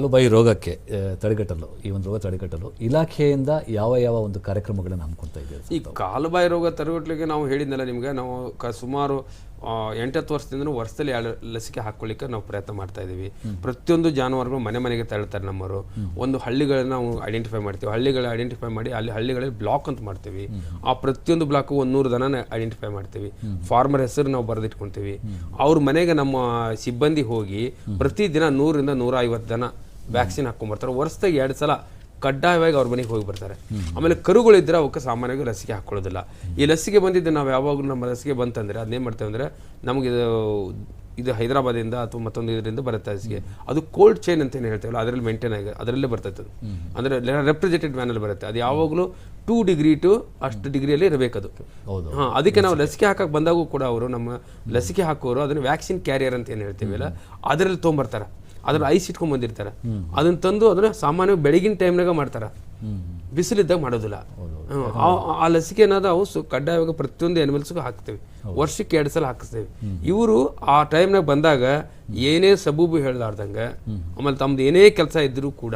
ಕಾಲುಬಾಯಿ ರೋಗಕ್ಕೆ ತಡೆಗಟ್ಟಲು ಈ ಒಂದು ರೋಗ ತಡೆಗಟ್ಟಲು ಇಲಾಖೆಯಿಂದ ಯಾವ ಯಾವ ಒಂದು ಕಾರ್ಯಕ್ರಮಗಳನ್ನು ಹಮ್ಮಿಕೊಳ್ತಾ ಇದ್ದೇವೆ ಈ ಕಾಲುಬಾಯಿ ರೋಗ ತಡೆಗಟ್ಟಲಿಕ್ಕೆ ನಾವು ಹೇಳಿದ್ನಲ್ಲ ನಿಮಗೆ ನಾವು ಕ ಸುಮಾರು ಎಂಟತ್ತು ವರ್ಷದಿಂದ ವರ್ಷದಲ್ಲಿ ಎರಡು ಲಸಿಕೆ ಹಾಕೊಳ್ಳಿಕ್ಕೆ ನಾವು ಪ್ರಯತ್ನ ಮಾಡ್ತಾ ಇದ್ದೀವಿ. ಪ್ರತಿಯೊಂದು ಜಾನುವಾರುಗಳು ಮನೆ ಮನೆಗೆ ತಳ್ತಾರೆ ನಮ್ಮವರು. ಒಂದು ಹಳ್ಳಿಗಳನ್ನ ನಾವು ಐಡೆಂಟಿಫೈ ಮಾಡ್ತೀವಿ. ಹಳ್ಳಿಗಳ ಐಡೆಂಟಿಫೈ ಮಾಡಿ ಅಲ್ಲಿ ಹಳ್ಳಿಗಳಲ್ಲಿ ಬ್ಲಾಕ್ ಅಂತ ಮಾಡ್ತೀವಿ. ಆ ಪ್ರತಿಯೊಂದು ಬ್ಲಾಕ್ ಒಂದು ನೂರು ದನ ಐಡೆಂಟಿಫೈ ಮಾಡ್ತೀವಿ. ಫಾರ್ಮರ್ ಹೆಸರು ನಾವು ಬರೆದಿಟ್ಕೊಂತೀವಿ ಅವ್ರ ಮನೆಗೆ ನಮ್ಮ ಸಿಬ್ಬಂದಿ ಹೋಗಿ ಪ್ರತಿದಿನ ನೂರಿಂದ ನೂರ ಐವತ್ತು ದನ ವ್ಯಾಕ್ಸಿನ್ ಹಾಕೊಂಡ್ಬರ್ತಾರೆ. ವರ್ಷದಾಗ ಎರಡು ಸಲ ಕಡ್ಡಾಯವಾಗಿ ಅವ್ರ ಮನೆಗೆ ಹೋಗಿ ಬರ್ತಾರೆ. ಆಮೇಲೆ ಕರುಗಳಿದ್ರೆ ಅವಕ್ಕೆ ಸಾಮಾನ್ಯವಾಗಿ ಲಸಿಕೆ ಹಾಕೊಳ್ಳೋದಿಲ್ಲ. ಈ ಲಸಿಕೆ ಬಂದಿದ್ದು ನಾವು ಯಾವಾಗಲೂ ನಮ್ಮ ಲಸಿಕೆ ಬಂತಂದ್ರೆ ಅದನ್ನೇನು ಮಾಡ್ತೇವೆ ಅಂದರೆ ನಮಗೆ ಇದು ಇದು ಹೈದರಾಬಾದಿಂದ ಅಥವಾ ಮತ್ತೊಂದು ಇದರಿಂದ ಬರುತ್ತೆ ಲಸಿಕೆ. ಅದು ಕೋಲ್ಡ್ ಚೈನ್ ಅಂತ ಏನು ಹೇಳ್ತೇವಲ್ಲ, ಅದರಲ್ಲಿ ಮೇಂಟೈನ್ ಆಗಿ, ಅದರಲ್ಲೇ ಬರ್ತೈತೆ ಅದು ಅಂದರೆ ರೆಪ್ರೆಸೆಂಟೆಡ್ ವ್ಯಾನಲ್ಲಿ ಬರುತ್ತೆ. ಅದು ಯಾವಾಗಲೂ ಟೂ ಡಿಗ್ರಿ ಟು ಅಷ್ಟು ಡಿಗ್ರಿಯಲ್ಲಿ ಇರಬೇಕದು. ಹಾಂ ಅದಕ್ಕೆ ನಾವು ಲಸಿಕೆ ಹಾಕಕ್ಕೆ ಬಂದಾಗೂ ಕೂಡ ಅವರು ನಮ್ಮ ಲಸಿಕೆ ಹಾಕೋರು ಅದನ್ನು ವ್ಯಾಕ್ಸಿನ್ ಕ್ಯಾರಿಯರ್ ಅಂತ ಏನು ಹೇಳ್ತೀವಲ್ಲ ಅದರಲ್ಲಿ ತೊಗೊಂಬರ್ತಾರೆ. ಅದ್ರಲ್ಲಿ ಐಸ್ ಇಟ್ಕೊಂಡ್ ಬಂದಿರ್ತಾರೆ. ಅದನ್ನ ತಂದು ಅದನ್ನ ಸಾಮಾನ್ಯ ಬೆಳಗಿನ ಟೈಮ್ನಾಗ ಮಾಡ್ತಾರೆ. ಬಿಸಿಲಿದ್ದಾಗ ಮಾಡೋದಿಲ್ಲ. ಆ- ಲಸಿಕೆ ಅನ್ನೋದು ಅವು ಸು- ಕಡ್ಡಾಯವಾಗಿ ಪ್ರತಿಯೊಂದು ಎನಿಮಲ್ಸ್ಗೂ ಹಾಕ್ತೇವೆ. ವರ್ಷಕ್ಕೆ ಎರಡು ಸಲ ಹಾಕಿಸ್ತೇವೆ. ಇವರು ಆ ಟೈಮ್ನಾಗ ಬಂದಾಗ ಏನೇ ಸಬೂಬು ಹೇಳ್ಲಾರ್ದಂಗ ಆಮೇಲೆ ತಮ್ದು ಏನೇ ಕೆಲಸ ಇದ್ರೂ ಕೂಡ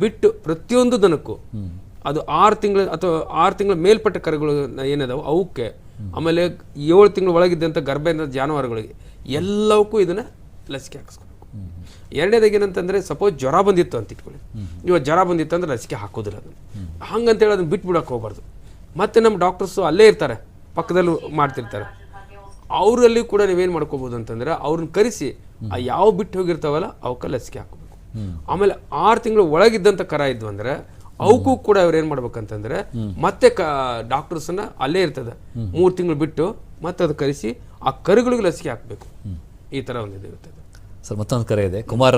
ಬಿಟ್ಟು ಪ್ರತಿಯೊಂದು ದನಕ್ಕೂ ಅದು ಆರು ತಿಂಗಳ ಅಥವಾ ಆರು ತಿಂಗಳ ಮೇಲ್ಪಟ್ಟ ಕರುಗಳು ಏನದಾವು, ಅವಕ್ಕೆ. ಆಮೇಲೆ ಏಳು ತಿಂಗಳ ಒಳಗಿದ್ದಂಥ ಗರ್ಭದಿಂದ ಜಾನುವಾರುಗಳಿಗೆ ಎಲ್ಲವಕ್ಕೂ ಇದನ್ನ ಲಸಿಕೆ ಹಾಕಿಸ್ಕೊಬೇಕು. ಎರಡನೇದಾಗಿ ಏನಂತಂದ್ರೆ, ಸಪೋಸ್ ಜ್ವರ ಬಂದಿತ್ತು ಅಂತ ಇಟ್ಕೊಳ್ಳಿ. ಇವಾಗ ಜ್ವರ ಬಂದಿತ್ತು ಅಂದ್ರೆ ಲಸಿಕೆ ಹಾಕೋದಿಲ್ಲ ಅದನ್ನು. ಹಂಗಂತೇಳಿ ಅದನ್ನ ಬಿಟ್ಬಿಡಕ್ಕೆ ಹೋಗ್ಬಾರ್ದು. ಮತ್ತೆ ನಮ್ಮ ಡಾಕ್ಟರ್ಸು ಅಲ್ಲೇ ಇರ್ತಾರೆ, ಪಕ್ಕದಲ್ಲೂ ಮಾಡ್ತಿರ್ತಾರೆ. ಅವರಲ್ಲಿ ಕೂಡ ನೀವೇನು ಮಾಡ್ಕೋಬೋದು ಅಂತಂದ್ರೆ, ಅವ್ರನ್ನ ಕರೆಸಿ, ಆ ಯಾವ ಬಿಟ್ಟು ಹೋಗಿರ್ತಾವಲ್ಲ, ಅವಕ್ಕೆ ಲಸಿಕೆ ಹಾಕೋಬೇಕು. ಆಮೇಲೆ ಆರು ತಿಂಗಳು ಒಳಗಿದ್ದಂಥ ಕರ ಇದ್ವು ಅಂದ್ರೆ ಅವಕ್ಕೂ ಕೂಡ ಅವ್ರು ಏನ್ ಮಾಡ್ಬೇಕಂತಂದ್ರೆ ಮತ್ತೆ ಡಾಕ್ಟರ್ಸ್ ಅನ್ನ ಅಲ್ಲೇ ಇರ್ತದೆ. ಮೂರು ತಿಂಗಳು ಬಿಟ್ಟು ಮತ್ತೆ ಅದು ಕರೆಸಿ ಆ ಕರುಗಳಿಗೆ ಲಸಿಕೆ ಹಾಕಬೇಕು. ಈ ತರ ಒಂದು ಇದು ಇರ್ತದೆ ಸರ್ ಮತ್ತೊಂದು ಕರೆ ಇದೆ. ಕುಮಾರ್